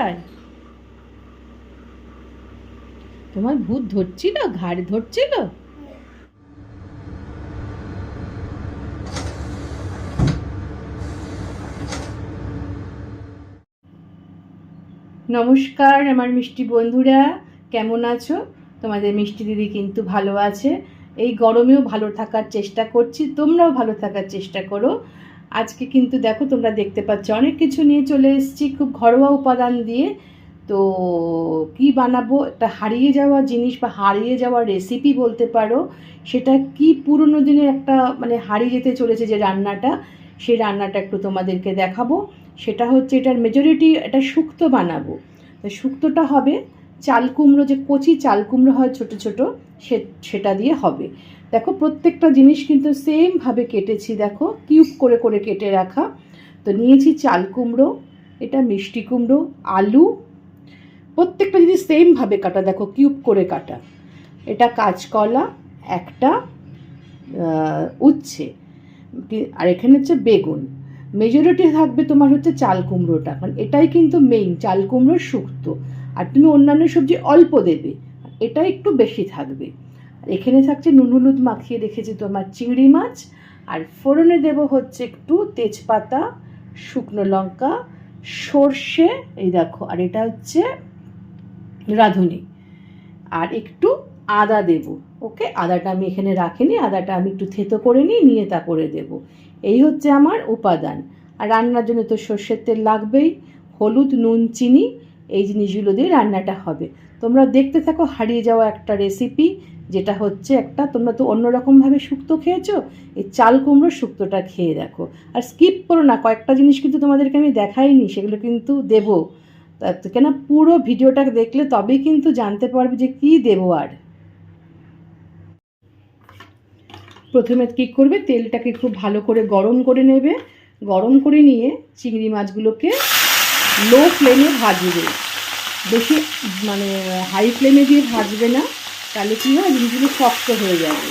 যায়? তোমার ভূত ধরছিল? ঘাড়ে ধরছিল? নমস্কার, আমার মিষ্টি বন্ধুরা। কেমন আছো? তোমাদের মিষ্টি দিদি কিন্তু ভালো আছে। এই গরমেও ভালো থাকার চেষ্টা করছি। তোমরাও ভালো থাকার চেষ্টা করো। আজকে কিন্তু দেখো তোমরা দেখতে পাচ্ছ, অনেক কিছু নিয়ে চলে এসেছি, খুব ঘরোয়া উপাদান দিয়ে। তো কি বানাবো? একটা হারিয়ে যাওয়া জিনিস বা হারিয়ে যাওয়া রেসিপি বলতে পারো, সেটা কি পুরনো দিনের একটা মানে হারিয়ে যেতে চলেছে যে রান্নাটা, সেই রান্নাটা একটু তোমাদেরকে দেখাবো। সেটা হচ্ছে এটার মেজরিটি এটা শুক্তো বানাবো। তো শুক্তোটা হবে, চাল কুমড়ো, যে কচি চাল কুমড়ো হয় ছোট ছোট, সে, সেটা দিয়ে হবে। দেখো, প্রত্যেকটা জিনিস কিন্তু সেমভাবে কেটেছি, দেখো কিউব করে করে কেটে রাখা। তো নিয়েছি চাল কুমড়ো, এটা মিষ্টি কুমড়ো, আলু। প্রত্যেকটা জিনিস সেমভাবে কাটা, দেখো কিউব করে কাটা। এটা কাঁচকলা, একটা উচ্ছে আর এখানে হচ্ছে বেগুন। মেজরিটি থাকবে তোমার হচ্ছে চাল কুমড়োটা। কারণ এটাই কিন্তু মেইন চাল কুমড়োর শুক্তো। আর তুমি অন্যান্য সবজি অল্প দেবে এটা একটু বেশি থাকবে। আর এখানে থাকছে নুন হলুদ মাখিয়ে রেখেছি তোমার চিংড়ি মাছ। আর ফোড়নে দেব হচ্ছে একটু তেজপাতা, শুকনো লঙ্কা, সর্ষে, এই দেখো, আর এটা হচ্ছে রাঁধুনি। আর একটু আদা দেব, ওকে? আদাটা আমি এখানে রাখিনি, আদাটা আমি একটু থেতো করে নিই, নিয়ে তা করে দেব। এই হচ্ছে আমার উপাদান। আর রান্নার জন্য তো সর্ষের তেল লাগবেই, হলুদ, নুন, চিনি, এই জিনিসগুলো দিয়ে রান্নাটা হবে। তোমরা দেখতে থাকো, হারিয়ে যাওয়া একটা রেসিপি যেটা হচ্ছে একটা, তোমরা তো অন্যরকমভাবে শুক্তো খেয়েছো, এই চাল কুমড়োর শুক্তোটা খেয়ে দেখো। আর স্কিপ করো না, কয়েকটা জিনিস কিন্তু তোমাদেরকে আমি দেখাইনি, সেগুলো কিন্তু দেবো। কেন, পুরো ভিডিওটা দেখলে তবেই কিন্তু জানতে পারবে যে কী দেবো আর। প্রথমে কী করবে, তেলটাকে খুব ভালো করে গরম করে নেবে। গরম করে নিয়ে চিংড়ি মাছগুলোকে লো ফ্লেমে ভাজবে। বেশি মানে হাই ফ্লেমে দিয়ে ভাজবে না। তাহলে কী হয়? জিনিসগুলো শক্ত হয়ে যাবে।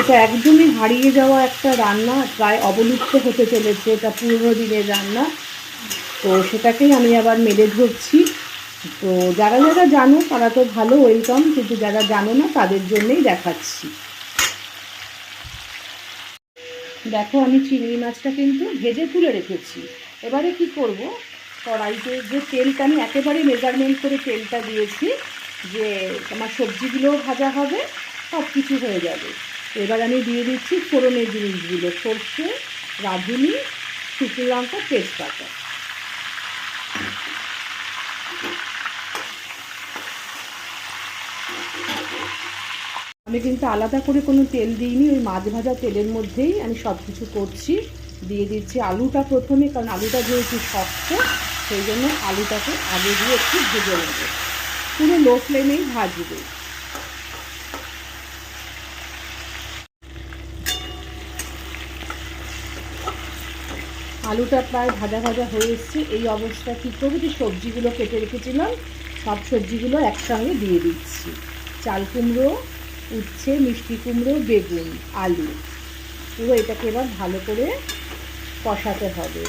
এটা একদমই হারিয়ে যাওয়া একটা রান্না, প্রায় অবলুপ্ত হতে চলেছে এটা পুরনো দিনের রান্না। তো সেটাকেই আমি আবার মেলে ধরছি। তো যারা যারা জানো, তারা তো ভালো ওয়েলকাম কিন্তু যারা জানো না, তাদের জন্যই দেখাচ্ছি। দেখো, আমি চিংড়ি মাছটা কিন্তু ভেজে তুলে রেখেছি। এবারে কি করব? কড়াইতে যে তেলটা, আমি একেবারে মেজারমেন্ট করে তেলটা দিয়েছি, যে আমার সবজিগুলোও ভাজা হবে সব কিছু হয়ে যাবে। এবার আমি দিয়ে দিচ্ছি ফোড়নের জিনিসগুলো, সর্ষে, রাঁধুনি, শুকনো লঙ্কা, তেজপাতা। আমি কিন্তু আলাদা করে কোনো তেল দিইনি, ওই মাছ ভাজা তেলের মধ্যেই আমি সব কিছু করছি। দিয়ে দিচ্ছি আলুটা প্রথমে, কারণ আলুটা যেহেতু শক্ত, সেই জন্য আলুটাকে আগে দিয়ে একটু ভেজে নেব। পুরো লো ফ্লেমেই ভাজবে। আলুটা প্রায় ভাজা ভাজা হয়ে এসছে। এই অবস্থা কী করব? যে সবজিগুলো কেটে রেখেছিলাম, সব সবজিগুলো একসঙ্গে দিয়ে দিচ্ছি। চাল কুমড়ো উচ্ছে, মিষ্টি কুমড়ো, বেগুন, আলু। পুরো এটাকে এবার ভালো করে কষাতে হবে।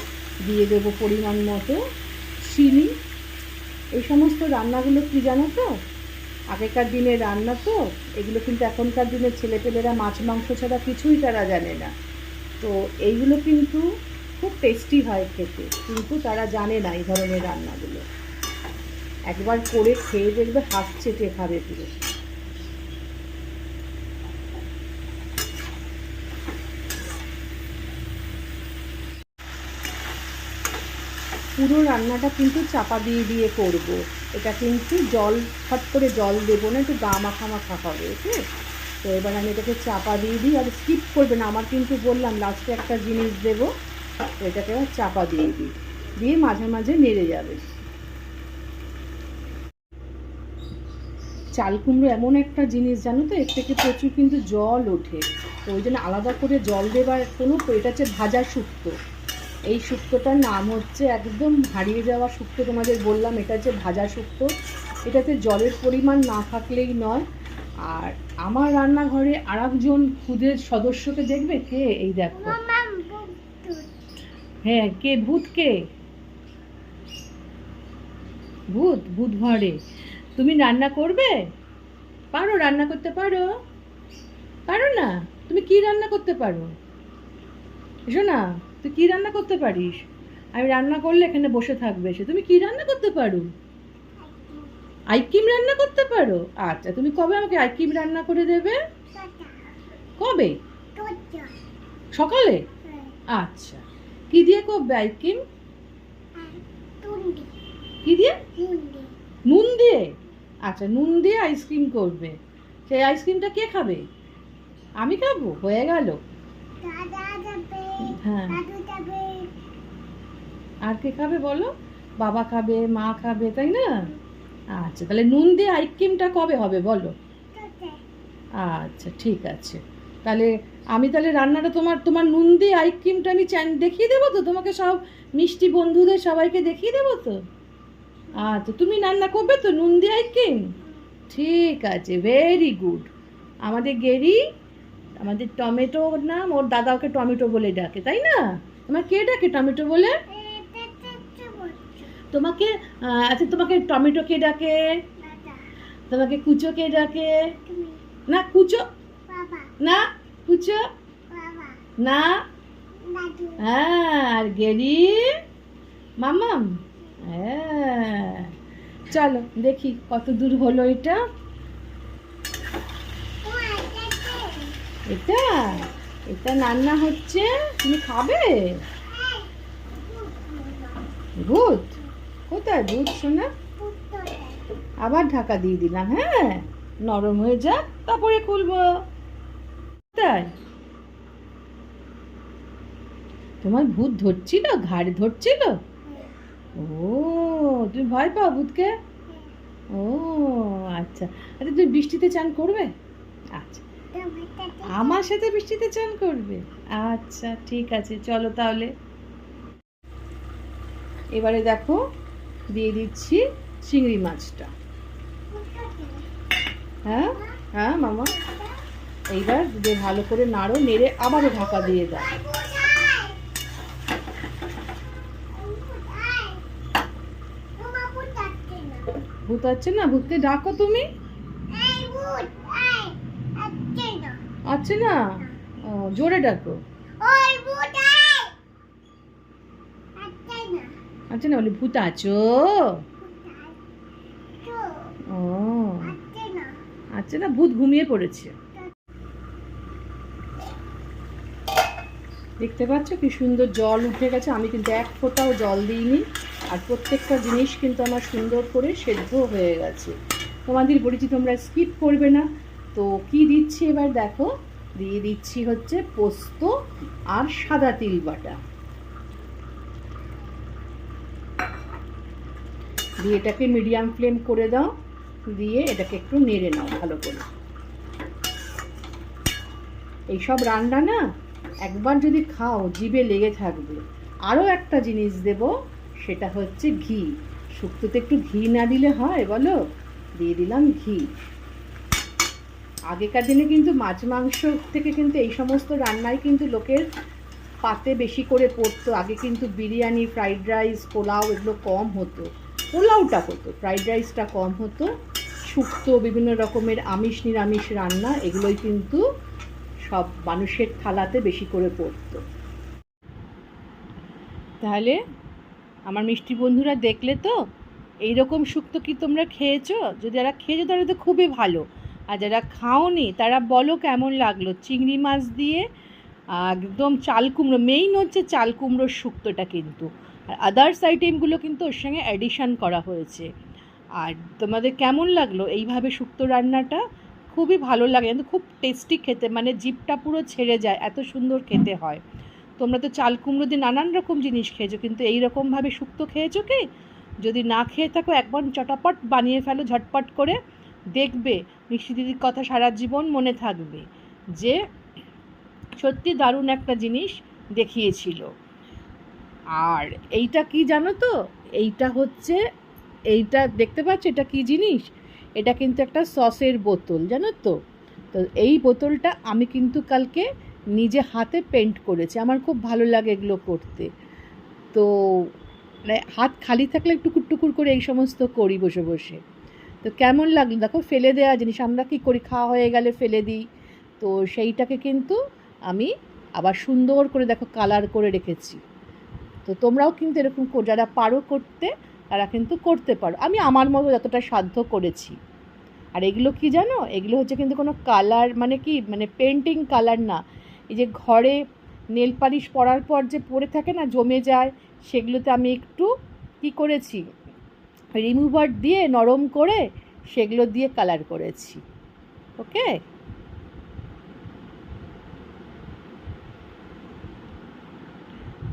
দিয়ে দেবো পরিমাণ মতো চিনি। এই সমস্ত রান্নাগুলো কি জানো তো? আগেকার দিনের রান্না তো, এগুলো কিন্তু এখনকার দিনের ছেলেপেলেরা মাছ, মাংস ছাড়া কিছুই তারা জানে না। তো এইগুলো কিন্তু খুব টেস্টি হয় খেতে, কিন্তু তারা জানে না এই ধরনের রান্নাগুলো। একবার করে খেয়ে দেখবে হাত চেটে খাবে পুরো। পুরো রান্নাটা কিন্তু চাপা দিয়ে দিয়ে করব। এটা কিন্তু জল ফট করে জল দেবো না, একটু গা মাখা মাখা হবে, ওকে? তো এবার আমি এটাকে চাপা দিয়ে দিই, আর স্কিপ করবে না, আমার কিন্তু বললাম লাস্টে একটা জিনিস দেবো তো এটাকে আবার চাপা দিয়ে দিই। দিয়ে মাঝে মাঝে নেড়ে যাবে। চাল কুমড়ো এমন একটা জিনিস, জানো তো, এর থেকে প্রচুর কিন্তু জল ওঠে। তো ওই জন্য আলাদা করে জল দেবার কোনো, এটা হচ্ছে ভাজা শুক্তো। এই শুক্তোটার নাম হচ্ছে একদম হারিয়ে যাওয়া শুক্তো, তোমাদের বললাম, এটা হচ্ছে ভাজা শুক্তো। এটাতে জলের পরিমাণ না থাকলেই নয়। আর আমার রান্নাঘরে আর একজন খুদের সদস্যকে দেখবে? কে? এই দেখো। হ্যাঁ কে? ভূত কে? ভূত ভূত ঘরে তুমি রান্না করবে? পারো রান্না করতে পারো। পারো না? তুমি কি রান্না করতে পারো? এসো না। তুই কি রান্না করতে পারিস? আমি রান্না করলে এখানে বসে থাকবে সে। তুমি কি রান্না করতে পারো? আইকিম রান্না করতে পারো? আচ্ছা তুমি কবে আমাকে আইকিম রান্না করে দেবে? কবে? সকালে? আচ্ছা। কি দিয়ে করবে আইকিম কি দিয়ে? নুন দিয়ে? আচ্ছা নুন দিয়ে আইসক্রিম করবে। সেই আইসক্রিমটা কে খাবে? আমি খাব? হয়ে গেল। হ্যাঁ। আর কে খাবে বলো? বাবা খাবে মা খাবে তাই না? আচ্ছা তাহলে নুন দিয়ে আইসক্রিমটা কবে হবে বলো? আচ্ছা ঠিক আছে। তাহলে আমি তাহলে রান্নাটা তোমার তোমার নুন দিয়ে আইসক্রিমটা আমি চ্যান দেখিয়ে দেবো তো? তোমাকে সব মিষ্টি বন্ধুদের সবাইকে দেখিয়ে দেবো তো? আচ্ছা তুমি রান্না করবে তো নুন দিয়ে আইসক্রিম ঠিক আছে ভেরি গুড আমাদের গেরি আমাদের টমেটো নাম, ওর দাদা ওকে টমেটো বলে ডাকে, তাই না? তোমার কে ডাকে টমেটো বলে? তোমাকে আচ্ছা তোমাকে টমেটো কে ডাকে? তোমাকে কুচো কে ডাকে? না, কুচো? না কুচো? না? হ্যাঁ আর গেরি? মামাম হ্যাঁ। চলো, দেখি কত দূর হলো এটা। এটা? এটা রান্না হচ্ছে। তুমি খাবে? ভূত কোথায় ভূত শোনা? আবার ঢাকা দিয়ে দিলাম হ্যাঁ? নরম হয়ে যাক, তারপরে খুলবো। তাই তোমার ভূত ধরছিল? ঘাড়ে ধরছিল? ও, তুমি ভয় পাও ভূতকে? ও আচ্ছা। আচ্ছা তুমি বৃষ্টিতে চান করবে? আমার সাথে বৃষ্টিতে চান করবে? আচ্ছা ঠিক আছে, চলো তাহলে। এবারে দেখো, দিয়ে দিচ্ছি চিংড়ি মাছটা। হ্যাঁ? হ্যাঁ মামা? এইবার দিয়ে ভালো করে নাড়ো, নেড়ে আবারও ঢাকা দিয়ে দাও। ভূত আছে না? ভূতকে ডাকো তুমি। আছে না? জোরে ডাকো। আছে না বলে ভূত আছো? ও। আছে না? ভূত ঘুমিয়ে পড়েছে। দেখতে পাচ্ছ কি সুন্দর জল উঠে গেছে? আমি কিন্তু এক ফোঁটাও জল দিইনি। আর প্রত্যেকটা জিনিস কিন্তু আমার সুন্দর করে সেদ্ধ হয়ে গেছে। তোমাদের বলেছি তোমরা স্কিপ করবে না। তো কি দিচ্ছি এবার দেখো? দিয়ে দিচ্ছি হচ্ছে পোস্ত আর সাদা তিল বাটা। দিয়ে এটাকে মিডিয়াম ফ্লেম করে দাও, দিয়ে এটাকে একটু নেড়ে নাও ভালো করে। এইসব রান্না না একবার যদি খাও, জিভে লেগে থাকবে। আরও একটা জিনিস দেব, সেটা হচ্ছে ঘি। শুক্তোতে একটু ঘি না দিলে হয় বলো? দিয়ে দিলাম ঘি। আগেকার দিনে কিন্তু মাছ মাংস থেকে কিন্তু এই সমস্ত রান্নাই কিন্তু লোকের পাতে বেশি করে পড়তো। আগে কিন্তু বিরিয়ানি, ফ্রাইড রাইস, পোলাও এগুলো কম হতো। পোলাওটা হতো, ফ্রাইড রাইসটা কম হতো। শুক্তো বিভিন্ন রকমের আমিষ, নিরামিষ রান্না এগুলোই কিন্তু সব মানুষের থালাতে বেশি করে পড়তো। তাহলে আমার মিষ্টি বন্ধুরা দেখলে তো এই রকম শুক্তো কি তোমরা খেয়েছো? যদি যারা খেয়েছো তাহলে তো খুবই ভালো। আর যারা খাওনি, তারা বলো কেমন লাগল? চিংড়ি মাছ দিয়ে একদম চাল কুমড়ো মেইন হচ্ছে চাল কুমড়োর শুক্তোটা কিন্তু। আর আদার্স আইটেমগুলো কিন্তু ওর সঙ্গে অ্যাডিশান করা হয়েছে। আর তোমাদের কেমন লাগল এইভাবে শুক্তো রান্নাটা? খুবই ভালো লাগে। কিন্তু খুব টেস্টি খেতে মানে জিভটা পুরো ছেড়ে যায়, এত সুন্দর খেতে হয়। তোমরা তো চাল কুমড়ো দিয়ে নানান রকম জিনিস খেয়েছো, কিন্তু এই রকমভাবে শুক্তো খেয়েছো কি? যদি না খেয়ে থাকো, একবার চটাপট বানিয়ে ফেলো ঝটপট করে। দেখবে মিষ্টি দিদির কথা সারা জীবন মনে থাকবে যে সত্যি দারুণ একটা জিনিস দেখিয়েছিল। আর এইটা কি জানো তো? এইটা হচ্ছে, এইটা দেখতে পাচ্ছ? এটা কি জিনিস? এটা কিন্তু একটা সসের বোতল, জানো তো? তো এই বোতলটা আমি কিন্তু কালকে নিজে হাতে পেন্ট করেছি। আমার খুব ভালো লাগে এগুলো করতে। তো মানে হাত খালি থাকলে টুকুর টুকুর করে এই সমস্ত করি বসে বসে। তো কেমন লাগল? দেখো, ফেলে দেওয়া জিনিস, আমরা কী করি? খাওয়া হয়ে গেলে ফেলে দিই। তো সেইটাকে কিন্তু আমি আবার সুন্দর করে দেখো কালার করে রেখেছি। তো তোমরাও কিন্তু এরকম যারা পারো করতে, তারা কিন্তু করতে পারো। আমি আমার মতো যতটা সাধ্য করেছি। আর এগুলো কি জানো? এগুলো হচ্ছে কিন্তু কোনো কালার মানে কি? মানে পেন্টিং কালার না। এই যে ঘরে নেল পালিশ পরার পর যে পড়ে থাকে না, জমে যায়, সেগুলোতে আমি একটু কি করেছি? রিমুভার দিয়ে নরম করে সেগুলো দিয়ে কালার করেছি ওকে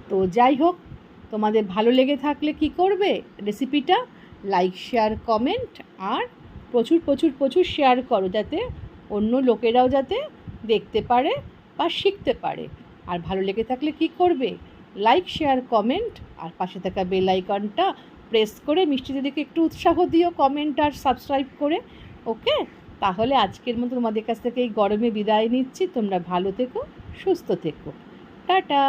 তো যাই হোক, তোমাদের ভালো লেগে থাকলে কি করবে? রেসিপিটা লাইক শেয়ার কমেন্ট আর প্রচুর প্রচুর প্রচুর শেয়ার করো যাতে অন্য লোকেরাও যাতে দেখতে পারে বা শিখতে পারে। আর ভালো লেগে থাকলে কি করবে? লাইক শেয়ার কমেন্ট আর পাশে থাকা বেল আইকনটা প্রেস করে মিষ্টি দিদিকে একটু উৎসাহ দিও কমেন্ট আর সাবস্ক্রাইব করে ওকে তাহলে আজকের মতো তোমাদের কাছ থেকে এই গরমে বিদায় নিচ্ছি। তোমরা ভালো থেকো, সুস্থ থেকো। টাটা!